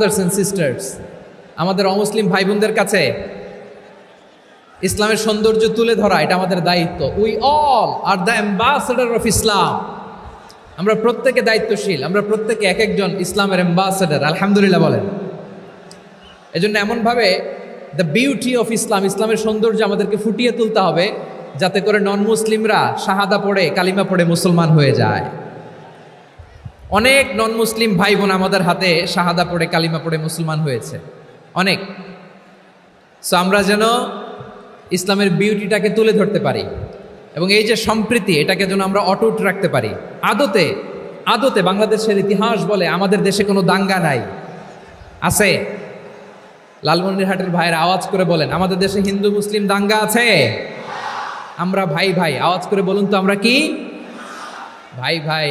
Brothers and sisters আমাদের অমুসলিম ভাই বোনদের কাছে ইসলামের সৌন্দর্য তুলে ধরা, এটা আমাদের দায়িত্ব। We all are the ambassador of Islam আমরা প্রত্যেকে দায়িত্বশীল, আমরা প্রত্যেকে এক একজন ইসলামের অ্যাম্বাসেডার আলহামদুলিল্লাহ বলেন। এজন্য এমনভাবে দ্য বিউটি অফ ইসলাম ইসলামের সৌন্দর্য আমাদেরকে ফুটিয়ে তুলতে হবে, যাতে করে নন মুসলিমরা শাহাদা পড়ে, কালিমা পড়ে মুসলমান হয়ে যায়। অনেক নন মুসলিম ভাই বোন আমাদের হাতে শাহাদা পড়ে, কালিমা পড়ে মুসলমান হয়েছে। অনেক। সো আমরা যেন ইসলামের বিউটিটাকে তুলে ধরতে পারি এবং এই যে সম্প্রীতি, এটাকে যেন আমরা অটুট রাখতে পারি। আদতে আদতে বাংলাদেশের ইতিহাস বলে আমাদের দেশে কোনো দাঙ্গা নাই। আছে? লালমনিরহাটের ভাইয়ের আওয়াজ করে বলেন, আমাদের দেশে হিন্দু, মুসলিম দাঙ্গা আছে? আমরা ভাই ভাই, আওয়াজ করে বলুন তো আমরা কি? ভাই ভাই।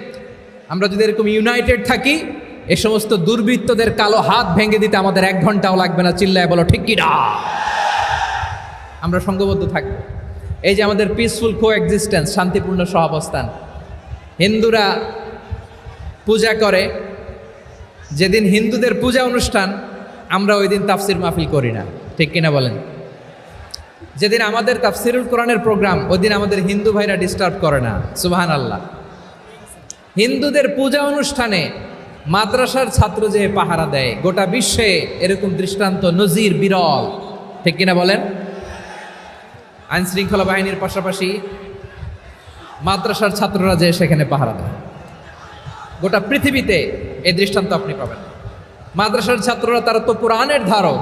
আমরা যদি এরকম ইউনাইটেড থাকি, এ সমস্ত দুর্বৃত্তদের কালো হাত ভেঙে দিতে আমাদের এক ঘন্টাও লাগবে না। চিল্লায় বলো, ঠিক কি না আমরা সঙ্গবদ্ধ থাকব। এই যে আমাদের পিসফুল কো এক্সিস্টেন্স শান্তিপূর্ণ সহাবস্থান। হিন্দুরা পূজা করে। যেদিন হিন্দুদের পূজা অনুষ্ঠান, আমরা ওই দিন তাফসির মাহফিল করি না। ঠিক কিনা বলেন? যেদিন আমাদের তাফসিরুল কোরআনের প্রোগ্রাম, ওই দিন আমাদের হিন্দু ভাইরা ডিস্টার্ব করে না। সুবাহান আল্লাহ হিন্দুদের পূজা অনুষ্ঠানে মাদ্রাসার ছাত্র যে পাহারা দেয়, গোটা বিশ্বে এরকম দৃষ্টান্ত নজির বিরল। ঠিক কিনা বলেন? আইন শৃঙ্খলা বাহিনীর পাশাপাশি মাদ্রাসার ছাত্ররা যে সেখানে পাহারা দেয়। গোটা পৃথিবীতে এই দৃষ্টান্ত আপনি পাবেন। মাদ্রাসার ছাত্ররা তারা তো কোরআনের ধারক,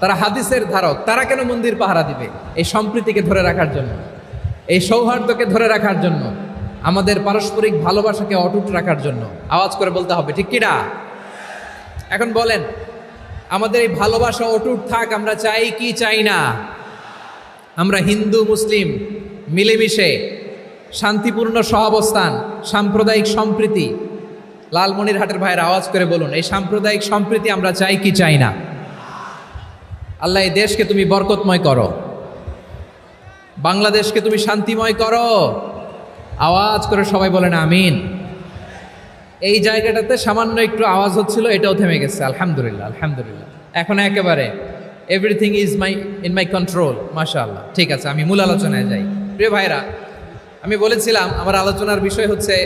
তারা হাদিসের ধারক, তারা কেন মন্দির পাহারা দিবে? এই সম্প্রীতিকে ধরে রাখার জন্য, এই সৌহার্দ্যকে ধরে রাখার জন্য আমাদের পারস্পরিক ভালোবাসাকে অটুট রাখার জন্য। আওয়াজ করে বলতে হবে, ঠিক কিনা? এখন বলেন, আমাদের এই ভালোবাসা অটুট থাক, আমরা চাই কি চাই না? আমরা হিন্দু, মুসলিম, মিলেমিশে শান্তিপূর্ণ সহাবস্থান, সাম্প্রদায়িক সম্প্রীতি, লালমনিরহাটের ভাইয়ের আওয়াজ করে বলুন, এই সাম্প্রদায়িক সম্প্রীতি আমরা চাই কি চাই না? আল্লাহ, এই দেশকে তুমি বরকতময় করো। বাংলাদেশকে তুমি শান্তিময় করো। আওয়াজ করে সবাই বলেন আমিন। এই জায়গাটাতে সামান্য একটু আওয়াজ হচ্ছিল, এটাও থেমে গেছে, আলহামদুলিল্লাহ আলহামদুলিল্লাহ। এখন একেবারে everything is my in my control মাশা আল্লাহ ঠিক আছে, আমি মূল আলোচনায় যাই। প্রিয় ভাইরা, আমি বলেছিলাম, আমার আলোচনার বিষয় হচ্ছে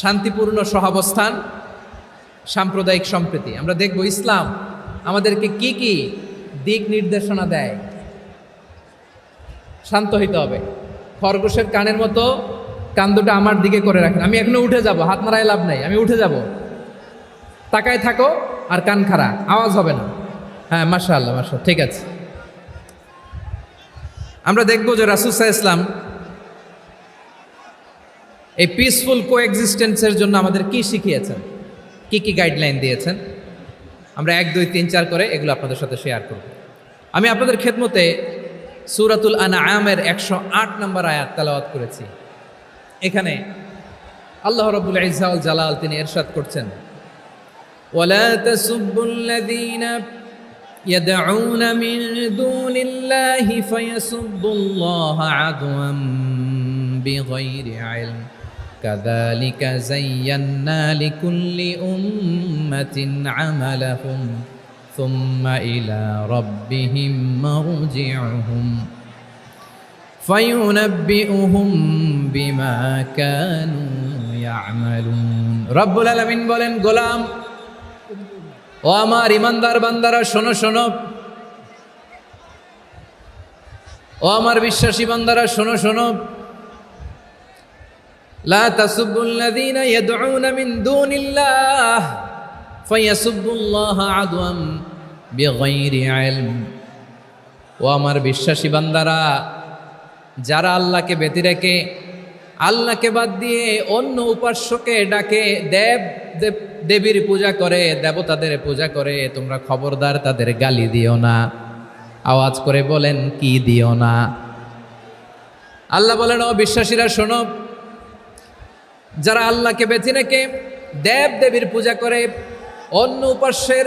শান্তিপূর্ণ সহাবস্থান, সাম্প্রদায়িক সম্প্রীতি। আমরা দেখব ইসলাম আমাদেরকে কি কি দিক নির্দেশনা দেয়। শান্ত হইতে হবে। খরগোশের কানের মতো কান দুটো আমার দিকে করে রাখেন। আমি এখনও উঠে যাব, হাত নাড়ায় লাভ নাই, আমি উঠে যাব। তাকায় থাকো আর কান খাড়া, আওয়াজ হবে না। হ্যাঁ মাসা আল্লাহ মাসা ঠিক আছে। আমরা দেখব যে রাসুসা ইসলাম এই পিসফুল কো এক্সিস্টেন্সের জন্য আমাদের কি শিখিয়েছেন? কি কি গাইডলাইন দিয়েছেন? আমরা এক, দুই, তিন, চার করে এগুলো আপনাদের সাথে শেয়ার করব। আমি আপনাদের খেদমতে সুরাতুল আনা আমের একশো আট নম্বর আয়াত তালাওয়াত করেছি এখানে আল্লাহ রবুল ইজাউল জালাল তিনি এরশাদ করছেন ولا تسبوا الذين يدعون من دون الله فيسبوا الله عدوا بغير علم كذلك زينا لكل أمة عملهم ثم إلى ربهم مرجعهم فينبئهم بما كانوا يعملون رب العالمين বলেন গোলাম ও আমার ইমানদার বান্দারা শোনো শোনো ও আমার বিশ্বাসী বান্দারা শোনো শোনো لا تسبوا الذين يدعون من دون الله বেগৈরি আলম ও আমার বিশ্বাসী বান্দারা, যারা আল্লাহকে বেঁধে রেখে, আল্লাহকে বাদ দিয়ে অন্য উপাস্যকে ডাকে, দেব দেবীর পূজা করে, দেবতাদের পূজা করে, তোমরা খবরদার তাদের গালি দিও না। আওয়াজ করে বলেন, কি দিও না? আল্লাহ বলেন, ও বিশ্বাসীরা, শোনো। যারা আল্লাহকে বেছে রেখে, দেব দেবীর পূজা করে, অন্য উপাস্যের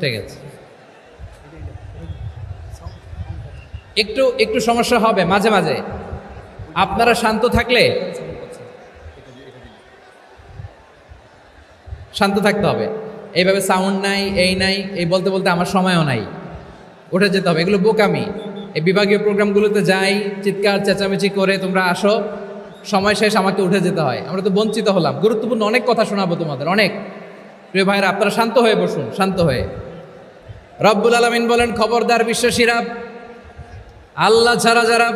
ঠিক আছে। একটু একটু সমস্যা হবে, মাঝে মাঝে। আপনারা শান্ত থাকলে? শান্ত থাকতে হবে। এইভাবে সাউন্ড নাই, এই নাই, এই বলতে বলতে আমার সময়ও নাই। উঠে যেতে হবে। এগুলো বোকামি। এই বিভাগীয় প্রোগ্রামগুলোতে যাই, চিৎকার, চেঁচামেচি করে তোমরা আসো। সময় শেষ আমাকে উঠে যেতে হয়। আমরা তো বঞ্চিত হলাম। গুরুত্বপূর্ণ অনেক কথা শোনাবো তোমাদের, অনেক। প্রিয় ভাইরা আপনারা শান্ত হয়ে বসুন, শান্ত হয়ে। রব্বুল আলমিন বলেন, খবরদার বিশ্বাসীরা, আল্লাহ ছাড়া যারা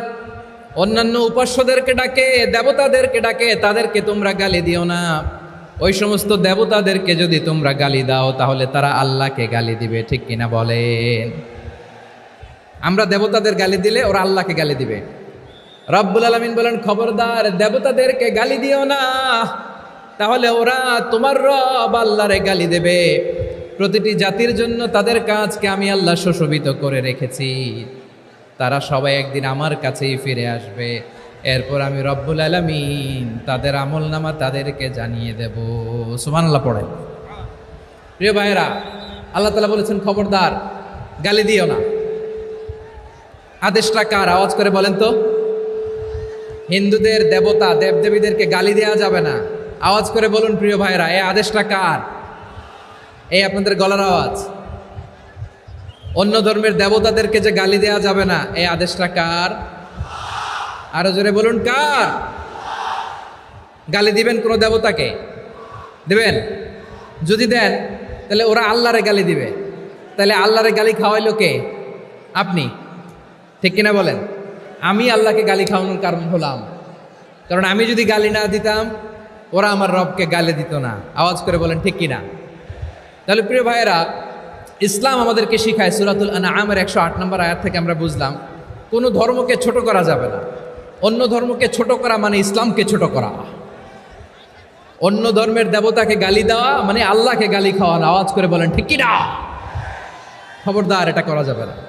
অন্যান্য উপাস্যদেরকে ডাকে, দেবতাদেরকে ডাকে, তাদেরকে তোমরা গালি দিও না। ওই সমস্ত দেবতাদেরকে যদি তোমরা গালি দাও, তাহলে তারা আল্লাহকে গালি দিবে, ঠিক কিনা বলেন? আমরা দেবতাদের গালি দিলে ওরা আল্লাহকে গালি দিবে। রব্বুল আলমিন বলেন, খবরদার দেবতাদেরকে গালি দিও না। তাহলে ওরা তোমার রব আল্লাহরে গালি দেবে। প্রতিটি জাতির জন্য তাদের কাজকে আমি আল্লাহ সুশোভিত করে রেখেছি। তারা সবাই একদিন আমার কাছেই ফিরে আসবে। এরপর আমি রব্বুল আলমিন তাদের আমল নামা তাদেরকে জানিয়ে দেব। সুমান আল্লাহ পড়ে প্রিয় ভাইয়েরা, আল্লাহ তালা বলেছেন, খবরদার, গালি দিও না। আদেশটা কার? আওয়াজ করে বলেন তো। হিন্দুদের দেবতা দেবদেবীদেরকে গালি দেওয়া যাবে না। আওয়াজ করে বলুন, প্রিয় ভাইয়েরা, এই আদেশটা কার? এই আপনাদের গলার আওয়াজ। অন্য ধর্মের দেবতাদেরকে যে গালি দেওয়া যাবে না, এই আদেশটা কার? আরও জোরে বলুন, কার? গালি দিবেন কোনো দেবতাকে? দেবেন? যদি দেন, তাহলে ওরা আল্লাহরে গালি দিবে। তাহলে আল্লাহরে গালি খাওয়াইলো কে? আপনি। ঠিক কিনা বলেন? আমি আল্লাহকে গালি খাওয়ানোর কারণ হলাম। কারণ আমি যদি গালি না দিতাম, ওরা আমার রবকে গালি দিত না। আওয়াজ করে বলেন, ঠিক কিনা? তাহলে প্রিয় ভাইয়েরা, ইসলাম আমাদেরকে শিখায় সুরাতুল আনা আমের একশো আট নম্বর আয়াত থেকে আমরা বুঝলাম, কোনো ধর্মকে ছোট করা যাবে না। অন্য ধর্মকে ছোট করা মানে ইসলামকে ছোট করা। অন্য ধর্মের দেবতাকে গালি দেওয়া মানে আল্লাহকে গালি খাওয়ানো। আওয়াজ করে বলেন, ঠিক কিনা? খবরদার, এটা করা যাবে না।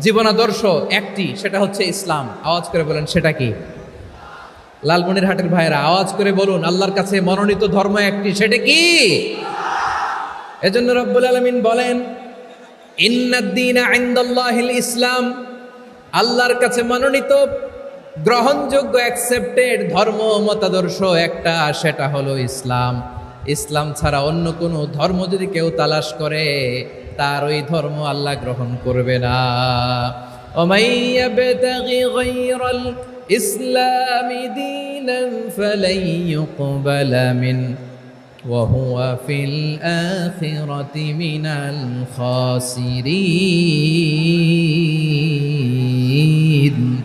জীবনাদর্শ একটি, সেটা হচ্ছে ইসলাম। আওয়াজ করে বলেন, সেটা কি? লালমনির হাটের ভাইয়েরা, আওয়াজ করে বলুন, আল্লাহর কাছে মনোনীত ধর্ম একটি, সেটা কি? এজন্য রব্বুল আলমিন বলেন ইসলাম আল্লাহর কাছে মনোনীত, গ্রহণযোগ্য অ্যাকসেপ্টেড ধর্ম, মতাদর্শ একটা, সেটা হলো ইসলাম। ইসলাম ছাড়া অন্য কোনো ধর্ম যদি কেউ তালাশ করে তার ওই ধর্ম আল্লাহ গ্রহণ করবে না ومن يبتغي غير الإسلام دينا فلن يقبل منه وهو في الآخرة من الخاسرين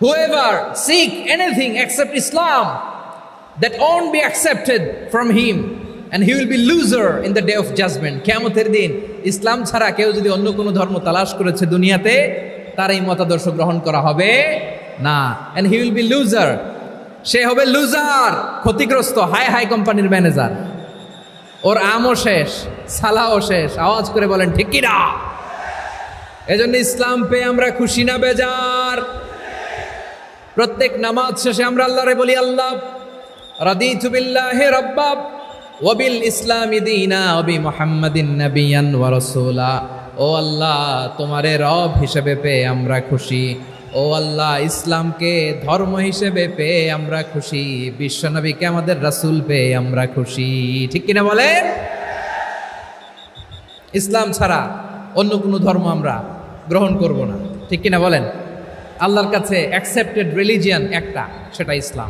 Whoever seek anything except Islam, that won't be accepted from him, and he will be loser in the day of judgment. কেমতের দিন ইসলাম ছাড়া কেউ যদি অন্য কোনো ধর্ম তালাশ করেছে দুনিয়াতে তার এই মতাদর্শ গ্রহণ করা হবে না। And he will be loser. সে হবে লুজার ক্ষতিগ্রস্ত হাই হাই কোম্পানির ম্যানেজার ওর আমও শেষ সালাও শেষ। আওয়াজ করে বলেন ঠিক কিনা এজন্য ইসলাম পেয়ে আমরা খুশি না বেজার। প্রত্যেক নামাজ শেষে আমরা আল্লাহরে বলি আল্লাহ ওয়াবিল ইসলামি দীনা ওবি মুহাম্মাদিন নাবিয়ান ওয়া রাসূলা। ও আল্লাহ, তোমারে রব হিসেবে পেয়ে আমরা খুশি। ও আল্লাহ, ইসলামকে ধর্ম হিসেবে পেয়ে আমরা খুশি। বিশ্বনবীকে আমাদের রাসূল পেয়ে আমরা খুশি। ঠিক কিনা বলেন? ইসলাম ছাড়া অন্য কোনো ধর্ম আমরা গ্রহণ করব না। ঠিক কিনা বলেন? আল্লাহর কাছে অ্যাকসেপ্টেড রিলিজিয়ান একটা, সেটা ইসলাম।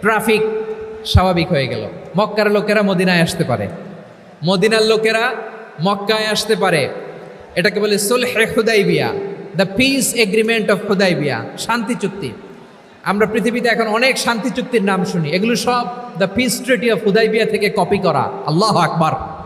ট্রাফিক স্বাভাবিক হয়ে গেল। মক্কার লোকেরা মদিনায় আসতে পারে। মদিনার লোকেরা মক্কায় আসতে পারে। এটাকে বলে সুলহে Hudaibiya the peace agreement of Hudaibiya শান্তি চুক্তি। আমরা পৃথিবীতে এখন অনেক শান্তি চুক্তির নাম শুনি। এগুলো সব the peace treaty of Hudaibiya থেকে কপি করা। আল্লাহ আকবার।